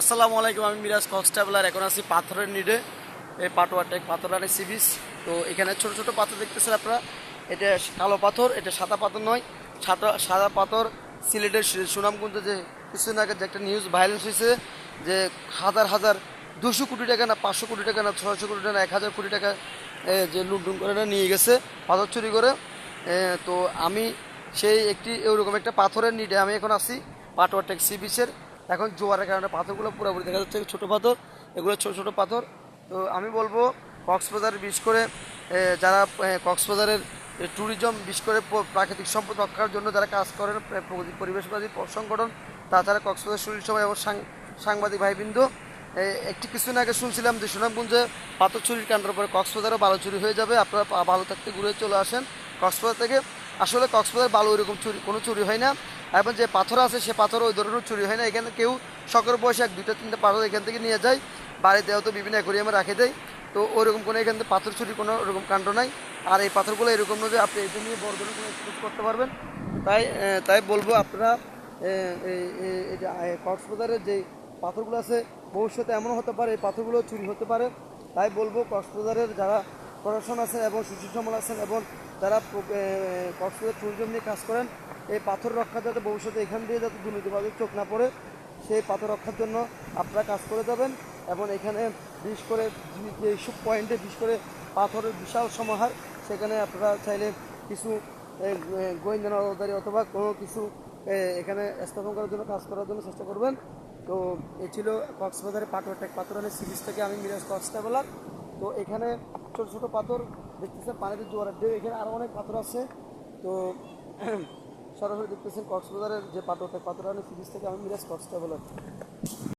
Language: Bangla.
আসসালামু আলাইকুম, আমি মিরাজ কক্স এখন আছি পাথরের নিডে। এই পাটোয়া টেক পাথরানি সি বিচ তো এখানে ছোট ছোট পাথর দেখতেছেন আপনারা। এটা কালো পাথর, এটা সাদা পাথর নয়। সাদা সাদা পাথর, সিলেটের সুনামগঞ্জে যে কিছুদিন আগে যে একটা নিউজ ভাইলেন্স হয়েছে, যে হাজার হাজার দুশো কোটি টাকা না পাঁচশো কোটি টাকা না ছয়শো কোটি টাকা না এক হাজার কোটি টাকা যে লুটডুন করে নিয়ে গেছে, পাথর চুরি করে। তো আমি সেই একটি এরকম একটা পাথরের নিডে আমি এখন আছি পাটোয়া টেক সি বিচের এখন জোয়ারের কারণে পাথরগুলো পুরোপুরি দেখা যাচ্ছে ছোট পাথর, এগুলো ছোট ছোট পাথর। তো আমি বলব, কক্সবাজার বিশেষ করে যারা কক্সবাজারের ট্যুরিজম বিশেষ করে প্রাকৃতিক সম্পদ রক্ষার জন্য যারা কাজ করেন পরিবেশবাদী সংগঠন, তাছাড়া কক্সবাজার শরীর সভা এবং সাংবাদিক ভাইবৃন্দ একটি কিছুদিন আগে শুনছিলাম যে সুনামগঞ্জে পাথর চুরির কাণ্ডের পরে কক্সবাজারও বালু চুরি হয়ে যাবে। আপনারা ভালো থাকতে ঘুরে চলে আসেন। কক্সবাজার থেকে আসলে কক্সবাজার বালু এরকম চুরি কোনো চুরি হয় না। এবং যে পাথর আছে, সে পাথর ওই ধরনের চুরি হয় না। এখানে কেউ শখের বয়সে এক, দুইটা, তিনটা পাথর এখান থেকে নিয়ে যায়। বাড়িতেও হয়তো বিভিন্ন অ্যাকোরিয়ামে রাখে দেয়। তো ওরকম কোনো এখান থেকে পাথর চুরি কোনো ওরকম কাণ্ড নাই। আর এই পাথরগুলো এরকম নয় যে আপনি এটা নিয়ে বড় ধরনের কোনো করতে পারবেন। তাই তাই বলব আপনারা এই- যে কক্সবাজারের যে পাথরগুলো আছে, ভবিষ্যতে এমনও হতে পারে, এই পাথরগুলো চুরি হতে পারে। তাই বলব কক্সবাজারের যারা প্রশাসন আছেন এবং সুশীল আছেন এবং তারা কক্সবাজার ট্যুরিজম নিয়ে কাজ করেন। এই পাথর রক্ষা যাতে ভবিষ্যতে এখান দিয়ে যাতে দুর্নীতিবাদের চোখ না পড়ে, সেই পাথর রক্ষার জন্য আপনারা কাজ করে যাবেন এবং এখানে বিশেষ করে যে পয়েন্টে বিশেষ করে পাথরের বিশাল সমাহার, সেখানে আপনারা চাইলে কিছু গোয়েন্দা নজরদারি অথবা কোনো কিছু এখানে স্থাপন করার জন্য কাজ করার জন্য চেষ্টা করবেন। তো এ ছিল কক্সবাজারে পাথর টেক পাথরানের সিরিজ থেকে আমি মিরাজ কক্স ট্রাভেলার তো এখানে ছোট ছোটো পাথর দেখতেছেন, পানিতে জোয়ারের ঢেউ, এখানে আরও অনেক পাথর আছে। তো সরাসরি দেখতেছেন কক্সবাজারের যে পাথর টেক ফিরিজ থেকে আমি মিরাজ কক্সটা ট্রাভেলার